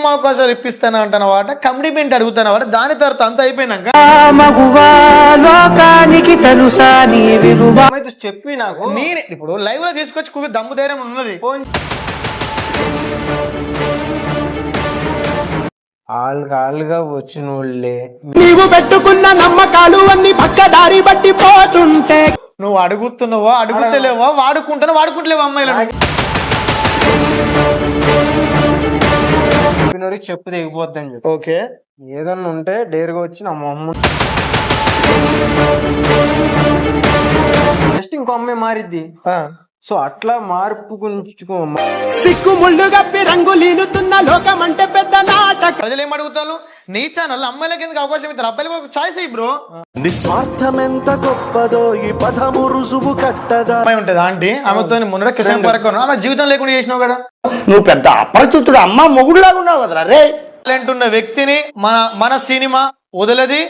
Cinema అవకాశాలు ఇప్పిస్తాను అంటున్నవాట commitment అడుగుతున్నవాట దాని తర్వాత అంత అయిపోయినాక? మగువా లోకానికి తెలుసా నీ విలువ. అమ్మాయితో చెప్పి నాకు? నేనే ఇప్పుడు లైవ్లో తీసుకొచ్చి దమ్ము ధైర్యం ఉన్నది. ఫోన్ ఆళ్ళుగా వచ్చిన వాళ్ళే నీవు పెట్టుకున్న నమ్మకాలు అన్ని పక్కదారి బట్టి పోతుంటే. నువ్వు అడుగుతున్నావో? అడుగుతలేవో? వాడుకుంటాను? వాడుకుంటలేవు అమ్మాయిలను? చెప్పినోడికి చెప్పు తెగిపోద్దని చెప్పి. ఓకే. ఏదన్నా ఉంటే డేరుగా వచ్చి నా మొహమ్మ నెక్స్ట్ ఇంకో అమ్మాయి మారిద్ది. సో అట్లా మార్పు గురించి సిక్కు ముళ్ళు గప్పి రంగులీనుతున్న లోకమంటే పెద్ద నాటక ప్రజలు ఏం అడుగుతారు? నీ ఛానల్ అమ్మాయిలకి ఎందుకు అవకాశం ఇస్తారు అబ్బాయిలకు ఒక చాయిస్ ఇయ్యి బ్రో. నిస్వార్థమెంత గొప్పదో ఈ పదము రుజువు కట్టదా? అమ్మాయి ఉంటుంది ఆంటీ? ఆమెతో మొన్నట కిషన్ పార్క్ ఆమె జీవితం లేకుండా చేసినావు కదా. నువ్వు పెద్ద అపరిచితుడు అమ్మ మొగుడులాగా ఉన్నావు కదరా రే టాలెంట్ ఉన్న వ్యక్తిని మన మన సినిమా వదలది.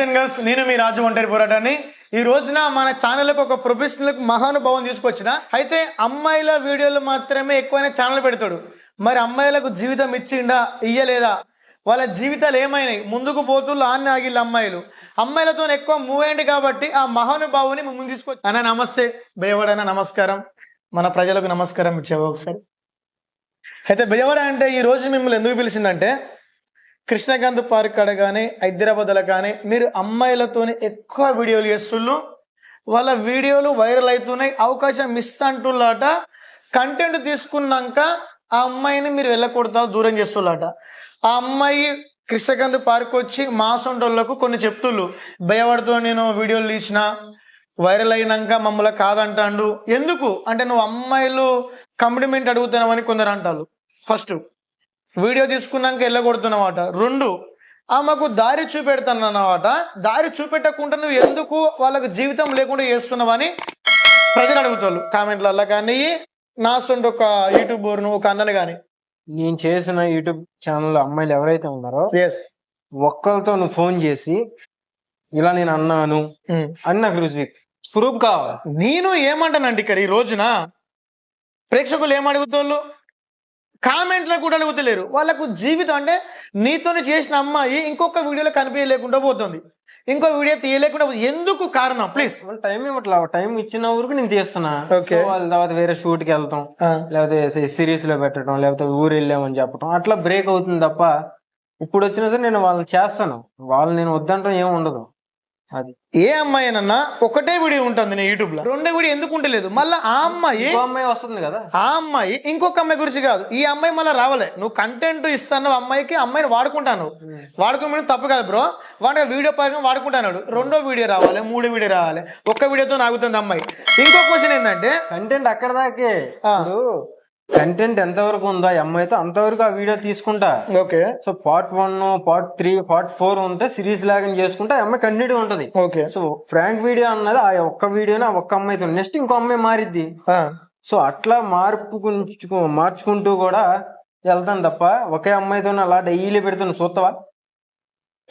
హలో గర్ల్స్ నేను మీ రాజు ఒంటరి పోరాటాన్ని. ఈ రోజున మన ఛానల్కి ఒక ప్రొఫెషనల్ మహానుభావం తీసుకొచ్చిన. అయితే అమ్మాయిల వీడియోలు మాత్రమే ఎక్కువనే ఛానల్ పెడతాడు. మరి అమ్మాయిలకు జీవితం ఇచ్చిండా ఇయ్యలేదా? వాళ్ళ జీవితాలు ఏమైనాయి? ముందుకు పోతూ లాన్ని ఆగిళ్ళు అమ్మాయిలు. అమ్మాయిలతో ఎక్కువ మూవ్ అయ్యండి కాబట్టి ఆ మహానుభావుని ముందు తీసుకొచ్చి అన్న నమస్తే బేయవాడన్న నమస్కారం. మన ప్రజలకు నమస్కారం ఇచ్చేవా ఒకసారి? అయితే భయవాడ అంటే ఈ రోజు మిమ్మల్ని ఎందుకు పిలిచిందంటే కృష్ణకాంత్ పార్క్ కాడ కానీ హైదరాబాద్లో కానీ మీరు అమ్మాయిలతోనే ఎక్కువ వీడియోలు చేస్తుళ్ళు వాళ్ళ వీడియోలు వైరల్ అవుతున్నాయి అవకాశం మిస్ ఇస్తంటున్నాట కంటెంట్ తీసుకున్నాక ఆ అమ్మాయిని మీరు వెళ్ళకూడదు దూరం చేస్తున్నట ఆ అమ్మాయి కృష్ణకాంత్ పార్క్ వచ్చి మా సొంటోళ్ళకు కొన్ని చెప్తుళ్ళు భయపడుతూ నేను వీడియోలు తీసిన వైరల్ అయినాక మమ్మల్ని కాదంటాండు. ఎందుకు? అంటే నువ్వు అమ్మాయిలు కంప్లిమెంట్ అడుగుతున్నావని కొందరు అంటారు. ఫస్ట్ వీడియో తీసుకున్నాక వెళ్ళగొడుతున్నమాట. రెండు ఆమెకు దారి చూపెడతానన్నమాట. దారి చూపెట్టకుండా నువ్వు ఎందుకు వాళ్ళకు జీవితం లేకుండా చేస్తున్నావని ప్రజలు అడుగుతారు. కామెంట్లలో కానీ నా సొంత ఒక యూట్యూబర్ను ఒక అన్నను కానీ. నేను చేసిన యూట్యూబ్ ఛానల్ అమ్మాయిలు ఎవరైతే ఉన్నారో ఎస్ ఒక్కరితో నువ్వు ఫోన్ చేసి ఇలా నేను అన్నాను అని నాకు రుజువు ప్రూఫ్ కావాలి. నేను ఏమంటానండి ఇక్కడ ఈ రోజున ప్రేక్షకులు ఏం అడుగుతాళ్ళు కామెంట్లో కూడా అడుగుతలేరు వాళ్ళకు జీవితం అంటే నీతోనే చేసిన అమ్మాయి ఇంకొక వీడియోలో కనిపించలేకుండా పోతుంది. ఇంకో వీడియో తీయలేకుండా పోతుంది. ఎందుకు కారణం? Please time ఇవ్వట్లా. టైం ఇచ్చిన వరకు నేను తీస్తున్నా. వాళ్ళ తర్వాత వేరే షూట్కి వెళ్తాం. లేకపోతే సిరీస్లో పెట్టడం లేకపోతే ఊరు వెళ్ళామని చెప్పడం అట్లా బ్రేక్ అవుతుంది తప్ప ఇప్పుడు వచ్చినది నేను వాళ్ళని చేస్తాను. వాళ్ళు నేను వద్దంటాం ఏం ఉండదు. అది. ఏ అమ్మాయినన్నా ఒకటే వీడియో ఉంటుంది నేను యూట్యూబ్లో రెండో వీడియో ఎందుకు ఉండలేదు? మళ్ళీ ఆ అమ్మాయి అమ్మాయి వస్తుంది కదా. ఆ అమ్మాయి ఇంకొక అమ్మాయి గురించి కాదు. ఈ అమ్మాయి మళ్ళీ రావలే. నువ్వు కంటెంట్ ఇస్తాను అమ్మాయికి అమ్మాయిని వాడుకుంటాను. వాడుకోమని తప్పు కాదు బ్రో. వాడు వీడియో పరంగా వాడుకుంటాడు రెండో వీడియో రావాలి మూడో వీడియో రావాలి. ఒక్క వీడియోతో నాగుతుంది అమ్మాయి. ఇంకో క్వశ్చన్ ఏంటంటే కంటెంట్ అక్కడ దాకే కంటెంట్ ఎంతవరకు ఉందో అమ్మాయితో అంతవరకు ఆ వీడియో తీసుకుంటా. Okay. So part one part three part four ఉంటే సిరీస్ లాగా చేసుకుంటే అమ్మాయి కంటిన్యూ ఉంటది. ఓకే. సో ఫ్రాంక్ వీడియో అన్నది ఆ ఒక్క వీడియోని ఆ ఒక్క అమ్మాయితో నెక్స్ట్ ఇంకో అమ్మాయి మారిద్ది. సో అట్లా మార్పు మార్చుకుంటూ కూడా వెళ్తాను తప్ప ఒకే అమ్మాయితో అలా డైలీ పెడుతున్న. చూస్తావా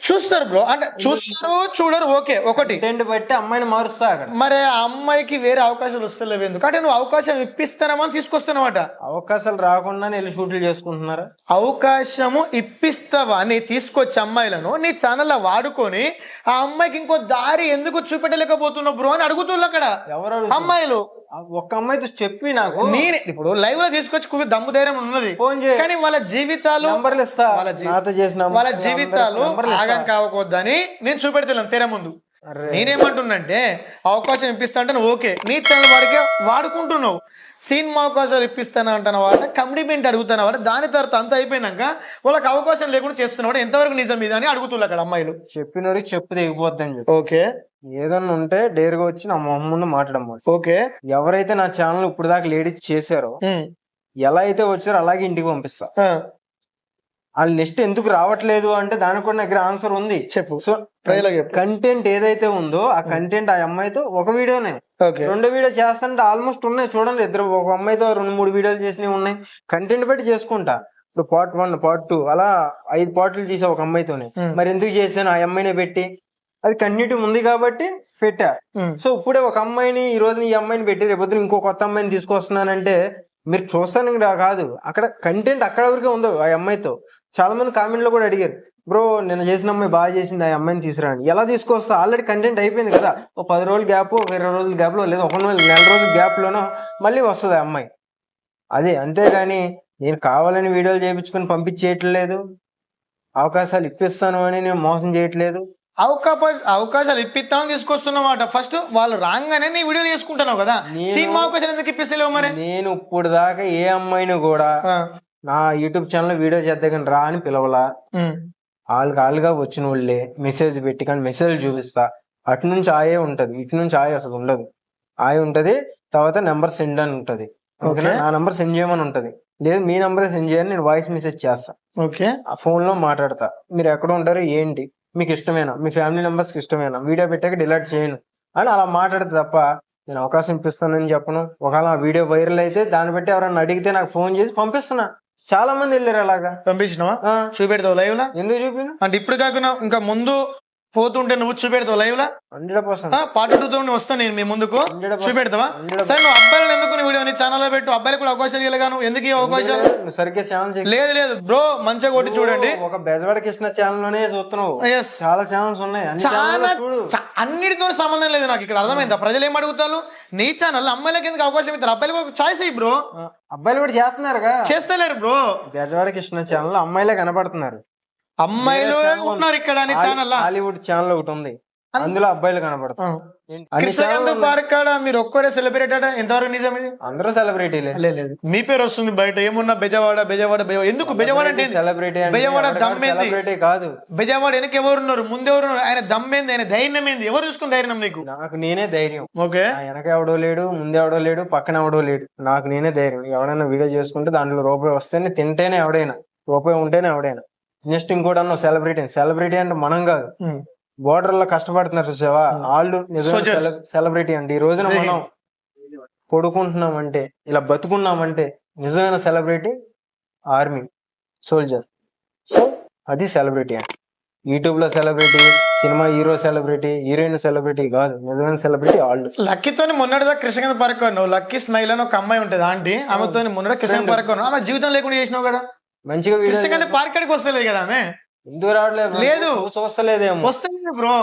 చూస్తారు బ్రో. అంటే చూస్తారు చూడరు ఓకే ఒకటి. కంటెంట్ బట్టి అమ్మాయిని మారుస్తా అక్కడ. మరి ఆ అమ్మాయికి వేరే అవకాశాలు వస్తలేవు ఎందుకు? అంటే నువ్వు అవకాశం ఇప్పిస్తానమని తీసుకొస్తానమాట అవకాశాలు రాకుండా వెళ్ళి షూట్లు చేసుకుంటున్నారా? అవకాశము ఇప్పిస్తావా? నీ తీసుకొచ్చి అమ్మాయిలను నీ ఛానల్లో వాడుకొని ఆ అమ్మాయికి ఇంకో దారి ఎందుకు చూపెట్టలేకపోతున్నావు బ్రో అని అడుగుతున్నారు అక్కడ. ఎవరు? అమ్మాయిలు. ఆ ఒక్క అమ్మాయితో చెప్పి నాకు నేనే ఇప్పుడు లైవ్లో తీసుకొచ్చి దమ్ము ధైర్యం ఉన్నది. ఫోన్ చేయి. కానీ వాళ్ళ జీవితాలు నంబర్లు ఇస్తా. వాళ్ళ జీ- నాతో చేసిన వాళ్ళ జీవితాలు. ఆగం కావకూడదని నేను చూపెడతాను తెర ముందు. అరే. నేనేమంటున్నంటే అవకాశం ఇప్పిస్తా అంటే ఓకే. నీ ఛానల్ వాడికే వాడుకుంటున్నావు. సినిమా అవకాశాలు ఇప్పిస్తాను అంటున్న వాట కమిట్మెంట్ అడుగుతున్న వాట దాని తర్వాత అంత అయిపోయినాక వాళ్ళకి అవకాశం లేకుండా చేస్తున్నవాడు ఎంతవరకు నిజం ఇది అని అడుగుతున్నారు అక్కడ అమ్మాయిలు. చెప్పినోడికి చెప్పు తెగిపోద్దని చెప్పి. ఓకే. ఏదన్నా ఉంటే డేరుగా వచ్చి నా మొహం ముందు మాట్లాడమని ఓకే. ఎవరైతే నా ఛానల్ ఇప్పుడు దాకా లేడీస్ చేశారో ఎలా అయితే వచ్చారో అలాగే ఇంటికి పంపిస్తా. వాళ్ళు నెక్స్ట్ ఎందుకు రావట్లేదు అంటే దానికి కూడా దగ్గర ఆన్సర్ ఉంది. చెప్పు. సో కంటెంట్ ఏదైతే ఉందో ఆ కంటెంట్ ఆ అమ్మాయితో ఒక వీడియోనే. రెండు వీడియో చేస్తుంటే ఆల్మోస్ట్ ఉన్నాయి చూడండి ఇద్దరు. ఒక అమ్మాయితో రెండు మూడు వీడియోలు చేసినవి ఉన్నాయి. కంటెంట్ బట్టి చేసుకుంటా. ఇప్పుడు పార్ట్ వన్ పార్ట్ టూ అలా ఐదు పార్ట్లు చేసా ఒక అమ్మాయితోనే. మరి ఎందుకు చేశాను ఆ అమ్మాయినే పెట్టి? అది కంటిన్యూటీ ఉంది కాబట్టి పెట్టా. సో ఇప్పుడే ఒక అమ్మాయిని ఈ రోజు ఈ అమ్మాయిని పెట్టి రేపొద్దున ఇంకో కొత్త అమ్మాయిని తీసుకొస్తున్నానంటే మీరు చూస్తానికి రా కాదు. అక్కడ కంటెంట్ అక్కడ వరకే ఉందో ఆ అమ్మాయితో. చాలా మంది కామెంట్లో కూడా అడిగారు బ్రో నేను చేసిన అమ్మాయి బాగా చేసింది ఆ అమ్మాయిని తీసుకురాండి ఎలా తీసుకొస్తా? ఆల్రెడీ కంటెంట్ అయిపోయింది కదా. ఒక పది రోజుల గ్యాప్ ఒక ఇరవై రోజుల గ్యాప్లో లేదా ఒక నెల నెల రోజుల గ్యాప్ లోనో మళ్ళీ వస్తుంది ఆ అమ్మాయి. అదే అంతేగాని నేను కావాలని వీడియోలు చేయించుకొని పంపించేయట్లేదు. అవకాశాలు ఇప్పిస్తాను అని నేను మోసం చేయట్లేదు. అవకాశ అవకాశాలు ఇప్పిస్తామని తీసుకొస్తున్నమాట. ఫస్ట్ వాళ్ళు రాగానే నీ వీడియో చేసుకుంటున్నావు కదా. సినిమా అవకాశాలు ఎందుకు ఇప్పిస్తలేవు మరి? నేను ఇప్పుడు దాకా ఏ అమ్మాయిని కూడా నా యూట్యూబ్ ఛానల్ వీడియో చేద్దాం రా అని పిలవలా. ఉమ్. వాళ్ళు కాళ్ళుగా వచ్చిన వాళ్ళే మెసేజ్ పెట్టి కానీ మెసేజ్ చూపిస్తా. అటు నుంచి ఆయే ఉంటది ఇటు నుంచి ఆయే అసలు ఉండదు. ఆయ ఉంటది తర్వాత నెంబర్ సెండ్ అని ఉంటది. ఓకేనా. నా నెంబర్ సెండ్ చేయమని ఉంటది. లేదు మీ నెంబర్ సెండ్ చేయని నేను వాయిస్ మెసేజ్ చేస్తా. ఓకే. ఆ ఫోన్లో మాట్లాడతా. మీరు ఎక్కడ ఉంటారు ఏంటి? మీకు ఇష్టమేనా? మీ ఫ్యామిలీ మెంబర్స్కి ఇష్టమేనా? వీడియో పెట్టాక డిలీట్ చేయను. అని అలా మాట్లాడితే తప్ప నేను అవకాశం ఇప్పిస్తానని చెప్పను. ఒకవేళ ఆ వీడియో వైరల్ అయితే దాన్ని బట్టి ఎవరైనా అడిగితే నాకు ఫోన్ చేసి పంపిస్తున్నా. చాలా మంది వెళ్ళారు అలాగా. పంపించినావా? చూపెడతావు లైవ్ లా ఎందుకు చూపిన? అంటే ఇప్పుడు కాకుండా ఇంకా ముందు పోతుంటే నువ్వు చూపెడతావు లైవ్ లా హండ్రెడ్ పర్సెంట్. పార్ట్ టూ తో వస్తాను నేను మీ ముందుకు. 100% చూపెడతావా? 100% సరే నువ్వు అబ్బాయిలను ఎందుకు నీ వీడియో ఛానల్లో పెట్టు? అబ్బాయిలకు కూడా అవకాశాలు ఇవ్వగాను ఎందుకు ఈ అవకాశాలు? సరిగ్గా ఛానల్ లేదు లేదు. బ్రో మంచిగా కొట్టి చూడండి. ఒక బెజవాడ కృష్ణ ఛానల్లోనే చూస్తున్నావు చాలా ఛానల్స్ ఉన్నాయి. చాలా అన్నిటితో సంబంధం లేదు నాకు ఇక్కడ. అర్థమైందా? ప్రజలు ఏం అడుగుతారు? నీ ఛానల్ అమ్మాయిలకి ఎందుకు అవకాశం ఇస్తారు? అబ్బాయిలకు ఒక చాయిస్ ఇయ్యి బ్రో. అబ్బాయిలు కూడా చేస్తున్నారుగా. చేస్తలేరు బ్రో. బెజవాడ కృష్ణ ఛానల్ అమ్మాయిలే కనపడుతున్నారు. అమ్మాయిలు ఉన్నారు ఇక్కడ నీ ఛానల్ హాలీవుడ్ ఛానల్ ఒకటి ఉంది. అందులో అబ్బాయిలు కృష్ణకాంత్. పార్క్ కాడ? మీరు ఒక్కరే సెలబ్రేట్ అట ఎంతవరకు నిజం ఇది? అందరూ సెలబ్రిటీలే లేదు లేదు. మీ పేరు వస్తుంది బయట. ఏమున్నా బెజవాడ బెజవాడ బెజవాడ. ఎందుకు? బెజవాడ అంటే? సెలబ్రిటీ బెజవాడ దమ్మేంది సెలబ్రిటీ కాదు. బెజవాడ వెనక ఎవరు ఉన్నారు? ముందు ఎవరు ఉన్నారు? ఆయన దమ్మేంది ఆయన ధైర్యం ఏంది? ఎవరు చూసుకుని ధైర్యం నీకు? నాకు నేనే ధైర్యం. ఓకే. వెనక ఎవడో లేడు ముందు ఎవడో లేడు పక్కన ఎవడో లేడు. నాకు నేనే ధైర్యం. ఎవడైనా వీడియో చేసుకుంటే దాంట్లో రూపాయి వస్తేనే తింటేనే ఎవడైనా రూపాయి ఉంటేనే ఎవడైనా. నెక్స్ట్ ఇంకోటి అన్న సెలబ్రిటీ సెలబ్రిటీ అంటే మనం కాదు. బోర్డర్లో కష్టపడుతున్నారు చూసావా? వాళ్ళు. సెలబ్రిటీ అండి. ఈ రోజున మనం పడుకుంటున్నామంటే ఇలా బతుకున్నామంటే నిజమైన సెలబ్రిటీ ఆర్మీ సోల్జర్ సో అది సెలబ్రిటీ అంటే యూట్యూబ్లో celebrity cinema hero celebrity heroine celebrity కాదు. నిజమైన సెలబ్రిటీ వాళ్ళు లక్కీతోని మొన్నటిదా పార్క్ అన్నావు లక్కీ స్మైల్ అని ఒక అమ్మాయి ఉంటుంది ఆంటీ. ఆమెతో మొన్నటి కృష్ణకాంత్ పార్క్ అన్నావు ఆమె జీవితం లేకుండా చేసినావు కదా? మంచిగా వీడియో కృష్ణకాంత్ పార్క్ కాడికి వస్తలేదు కదా ఆమె? ఎందుకు రావట్లేదు లేదు. నువ్వు చూస్తలేదేమో వస్తుంది బ్రో.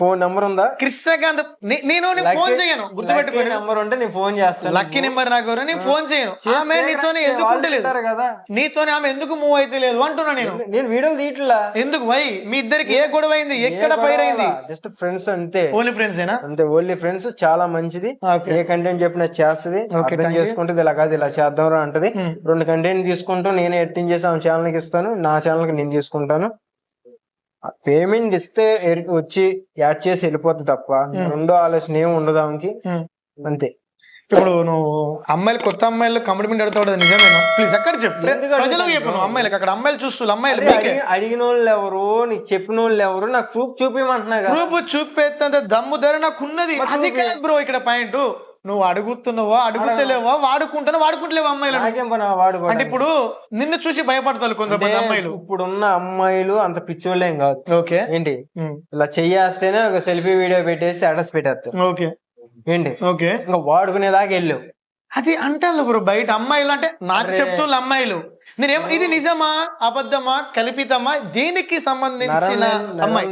ఫోన్ నెంబర్ ఉందా? కృష్ణకాంత్ నే- నేను నీకు ఫోన్ చేయను. గుర్తుపెట్టుకోను నెంబర్ ఉంటే నేను ఫోన్ చేస్తాను. లక్కీ నెంబర్ నాకు నేను ఫోన్ చేయను. ఆమె నీతోని ఎందుకు వాళ్ళు ఉండలేదు? తింటారు కదా. నీతోని ఆమె ఎందుకు మూవ్ అయితే లేదు అంటున్నా నేను. నేను వీడియోలు తీయట్లా? ఎందుకు? వై మీ ఇద్దరికి ఏ గొడవ అయింది? ఎక్కడ ఫైర్ అయింది? జస్ట్ ఫ్రెండ్స్ అంతే. ఓన్లీ ఫ్రెండ్స్ ఏనా? అంతే ఓన్లీ ఫ్రెండ్స్ చాలా మంచిది. Okay. ఏ కంటెంట్ చెప్పినా చేస్తది. అర్థం. చేసుకుంటుంది ఇలా కాదు ఇలా చేద్దాం రా అంటది. Hmm. రెండు కంటెంట్ తీసుకుంటూ నేనే ఎడిటింగ్ చేసి ఆమె ఛానల్కి ఇస్తాను. నా ఛానల్కి నేను తీసుకుంటాను. పేమెంట్ ఇస్తే వచ్చి యాడ్ చేసి వెళ్ళిపోతుంది తప్ప రెండో ఆలోచన ఏమి ఉండదు ఆమెకి. అంతే. ఇప్పుడు నువ్వు అమ్మాయిలు కొత్త అమ్మాయిలు కమిట్మెంట్ అడుగుతావు నిజమేనా? ప్లీజ్ అక్కడ చెప్పు? ఎందుకు ప్రజలకు అడుగుతాను? చెప్పు నువ్వు అమ్మాయిలకు. అక్కడ అమ్మాయిలు చూస్తూ అమ్మాయిలు అడిగిన వాళ్ళు ఎవరు? నీకు చెప్పిన వాళ్ళు ఎవరు? నాకు ప్రూఫ్ చూపించమంటున్నా ప్రూఫ్ చూపేంత దమ్ము ధర నాకు ఉన్నది బ్రో ఇక్కడ పాయింట్. నువ్వు అడుగుతున్నావా అడుగుతలేవా వాడుకుంటాను వాడుకుంటలేవా కూడా. అంటే ఇప్పుడు నిన్ను చూసి భయపడతారు కొంతమంది అమ్మాయిలు. ఇప్పుడున్న అమ్మాయిలు అంత పిచ్చోళ్ళేం కాదు. ఓకే. ఏంటి? ఇలా చెయ్యేస్తేనే ఒక సెల్ఫీ వీడియో పెట్టేసి అడ్రస్ పెట్టేస్తారు. ఓకే. ఏంటి? ఓకే. ఇంకా వాడుకునేదాకా వెళ్ళావు అది అంటారు బ్రో బయట అమ్మాయిలు అంటే నాకు. చెప్తున్న అమ్మాయిలు. నేనేం ఇది నిజమా? అబద్ధమా? కల్పితమా? దేనికి సంబంధించిన అమ్మాయి.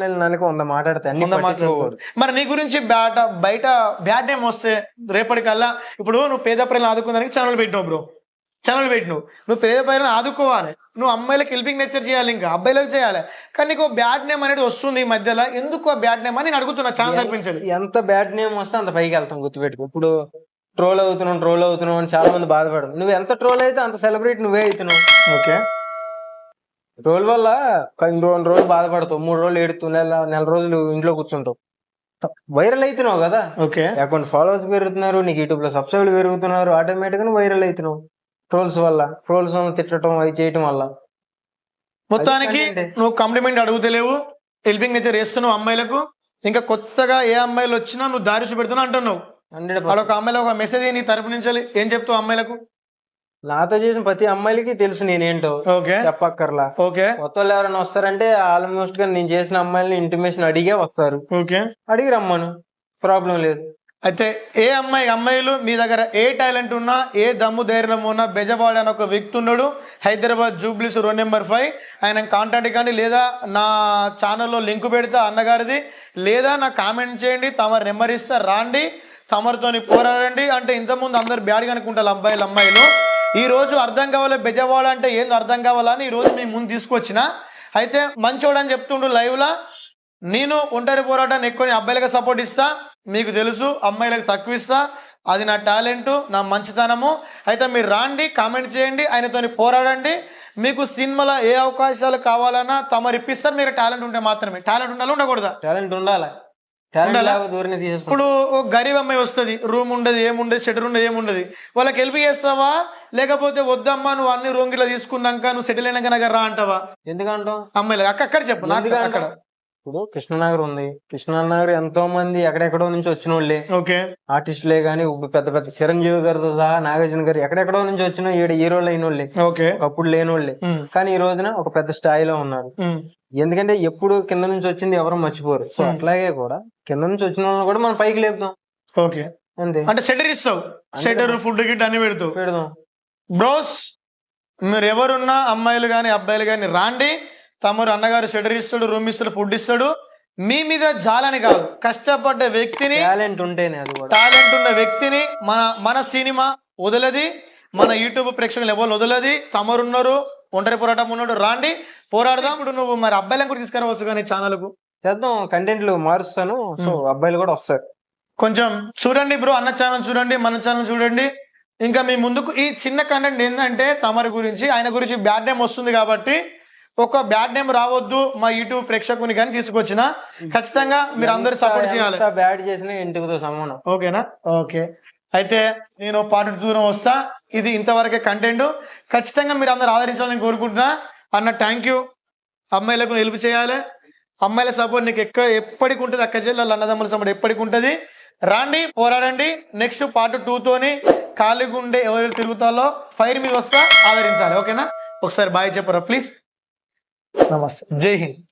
మరి నీ గురించి బ్యాట బయట బ్యాడ్ నేమ్ వస్తే రేపటికల్లా ఇప్పుడు నువ్వు పేద ప్రజలు ఆదుకోవడానికి ఛానల్ పెట్టినావు బ్రో. ఛానల్ పెట్టినావు. నువ్వు పేద ప్రజలను ఆదుకోవాలి. నువ్వు అమ్మాయిలకు హెల్పింగ్ నేచర్ చేయాలి ఇంకా అబ్బాయిలకు చేయాలి. కానీ నీకు బ్యాడ్ నేమ్ అనేది వస్తుంది ఈ మధ్యలో. ఎందుకు ఆ బ్యాడ్ నేమ్ అని నేను అడుగుతున్నా ఛానల్ తప్పించాలి ఎంత బ్యాడ్ నేమ్ వస్తే అంత పైకి వెళ్తాం గుర్తుపెట్టుకో. ఇప్పుడు ట్రోల్ అవుతున్నావు ట్రోల్ అవుతున్నావు అని చాలా మంది బాధపడదు నువ్వు ఎంత ట్రోల్ అయితే అంత సెలబ్రిటీ నువ్వే అవుతున్నావు. ఓకే. ట్రోల్ వల్ల రెండు రోజులు బాధపడతావు మూడు రోజులు ఏడుతూ నెల నెల రోజులు ఇంట్లో కూర్చుంటావు. వైరల్ అవుతున్నావు కదా. ఓకే. అకౌంట్ ఫాలోవర్స్ పెరుగుతున్నారు నీకు యూట్యూబ్లో సబ్స్క్రైబర్లు పెరుగుతున్నారు ఆటోమేటిక్గా వైరల్ అవుతున్నావు. ట్రోల్స్ వల్ల ట్రోల్స్ తిట్టడం అవి చేయటం వల్ల. మొత్తానికి. నువ్వు కాంప్లిమెంట్ అడుగుతలేవు హెల్పింగ్ నేచర్ చేస్తున్నావు అమ్మాయిలకు. ఇంకా కొత్తగా ఏ అమ్మాయిలు వచ్చినా నువ్వు దారి చూపెడుతున్నా అంటున్నావు. హండ్రెడ్ వాళ్ళ ఒక అమ్మాయిలో ఒక మెసేజ్ నీ తరపు నుంచి ఏం చెప్తావు అమ్మాయిలకు? నాతో చేసిన ప్రతి అమ్మాయిలకి తెలుసు నేనేంటో. చెప్పక్కర్లా. ఓకే. కొత్త వాళ్ళు ఎవరైనా వస్తారంటే ఆల్మోస్ట్గా నేను చేసిన అమ్మాయిలని ఇంటిమేషన్ అడిగే వస్తారు. ఓకే. అడిగి రమ్మను. ప్రాబ్లం లేదు. అయితే ఏ అమ్మాయి అమ్మాయిలు మీ దగ్గర ఏ టాలెంట్ ఉన్నా ఏ దమ్ము ధైర్యం ఉన్నా బెజవాడ అని ఒక వ్యక్తి ఉన్నాడు Hyderabad Jubilee Hills road number five. ఆయన కాంటాక్ట్ కానీ లేదా నా ఛానల్లో లింక్ పెడతా అన్నగారిది. లేదా నా కామెంట్ చేయండి తమ నెంబర్ ఇస్తా రాండి. తమరితోని పోరాడండి అంటే ఇంతకుముందు అందరు బ్యాడ్గా అనుకుంటారు అబ్బాయిలు అమ్మాయిలు. ఈ రోజు అర్థం కావాలి బెజవాడ అంటే ఏందో అర్థం కావాలని ఈ రోజు మీ ముందు తీసుకొచ్చిన. అయితే మంచోడు అని చెప్తుండు లైవ్లా నేను ఒంటరి పోరాటాన్ని ఎక్కువ అబ్బాయిలకు సపోర్ట్ ఇస్తా. మీకు తెలుసు అమ్మాయిలకు తక్కువ ఇస్తా. అది నా టాలెంట్ నా మంచితనము. అయితే మీరు రాండి కామెంట్ చేయండి ఆయనతోని పోరాడండి. మీకు సినిమాలో ఏ అవకాశాలు కావాలన్నా తమరు ఇప్పిస్తారు మీరు టాలెంట్ ఉంటే మాత్రమే. టాలెంట్ ఉండాలి ఉండకూడదా? టాలెంట్ ఉండాలి? ఇప్పుడు ఒక గరీబ్ అమ్మాయి వస్తుంది రూమ్ ఉండదు ఏముండదు షెటర్ ఉండదు ఏముండదు వాళ్ళకి హెల్ప్ చేస్తావా? లేకపోతే వద్దమ్మా నువ్వు అన్ని రూమ్ ఇలా తీసుకున్నాక నువ్వు సెటిల్ అయినాక నాకు రా అంటావా? ఎందుకంటాం అమ్మాయిలు అక్క అక్కడ చెప్పు నాకు అక్కడ. ఇప్పుడు కృష్ణనగర్ ఉంది. కృష్ణనగర్ ఎంతో మంది ఎక్కడెక్కడో నుంచి వచ్చిన వాళ్ళే. ఓకే. ఆర్టిస్టులే గానీ పెద్ద పెద్ద చిరంజీవి సహా నాగార్జున గారు ఎక్కడెక్కడో నుంచి వచ్చిన ఈడ హీరోలు అయిన వాళ్ళే. ఓకే. ఒకప్పుడు లేని వాళ్ళే. కానీ ఈ రోజున ఒక పెద్ద స్థాయిలో ఉన్నారు. ఎందుకంటే ఎప్పుడు కింద నుంచి వచ్చింది ఎవరు మర్చిపోరు. సో. అట్లాగే కూడా కింద నుంచి వచ్చిన వాళ్ళని కూడా మనం పైకి లేపుదాం ఓకే. అంతే. అంటే షెటర్ ఇస్తావు. షెటర్ ఫుడ్ గిట్ అన్ని పెడతావు. పెడదాం. బ్రోస్ మీరు ఎవరున్నా అమ్మాయిలు కానీ అబ్బాయిలు కానీ రాండి. తమరు అన్నగారు షెటర్ ఇస్తాడు రూమ్ ఇస్తాడు ఫుడ్ ఇస్తాడు మీ మీద జాలని కాదు. కష్టపడ్డ వ్యక్తిని టాలెంట్ ఉంటేనే అది టాలెంట్ ఉన్న వ్యక్తిని మన మన సినిమా వదలది. మన యూట్యూబ్ ప్రేక్షకులు ఎవరు వదలది. తమరున్నారు ఒంటరి పోరాటం ఉన్నాడు రాండి పోరాడదాం. ఇప్పుడు నువ్వు మరి అబ్బాయిలను కూడా తీసుకురావచ్చు కానీ ఛానల్కు. చేద్దాం కంటెంట్లు మారుస్తాను. సో అబ్బాయిలు కూడా వస్తారు. కొంచెం చూడండి బ్రో అన్న ఛానల్ చూడండి మన ఛానల్ చూడండి. ఇంకా మీ ముందుకు ఈ చిన్న కంటెంట్ ఏంటంటే తమరి గురించి ఆయన గురించి బ్యాడ్ నేమ్ వస్తుంది కాబట్టి ఒక బ్యాడ్ నేమ్ రావద్దు మా యూట్యూబ్ ప్రేక్షకుని కానీ తీసుకొచ్చిన ఖచ్చితంగా మీరు అందరు సపోర్ట్ చేయాలి. బ్యాడ్ చేసినా ఇంటికితో సమానం. ఓకేనా? ఓకే. అయితే నేను పాటు దూరం వస్తా. ఇది ఇంతవరకే కంటెంట్. ఖచ్చితంగా మీరు అందరు ఆదరించాలని కోరుకుంటున్నా. అన్న థ్యాంక్ యూ అమ్మాయిలకు హెల్ప్ చేయాలి. అమ్మాయిల సపోర్ట్ నీకు ఎక్కడ ఎప్పటికి ఉంటుంది అక్క చెల్లెలు అన్నదమ్ముల సపోర్ట్ ఎప్పటికి ఉంటుంది. రాండి పోరాడండి. నెక్స్ట్ పార్ట్ తోని ఖాళీగా ఉండే ఎవరు తిరుగుతాలో ఫైర్ మీద వస్తా ఆదరించాలి. ఓకేనా? ఒకసారి బాయ్ చెప్పరా ప్లీజ్ नमस्ते जय हिंद।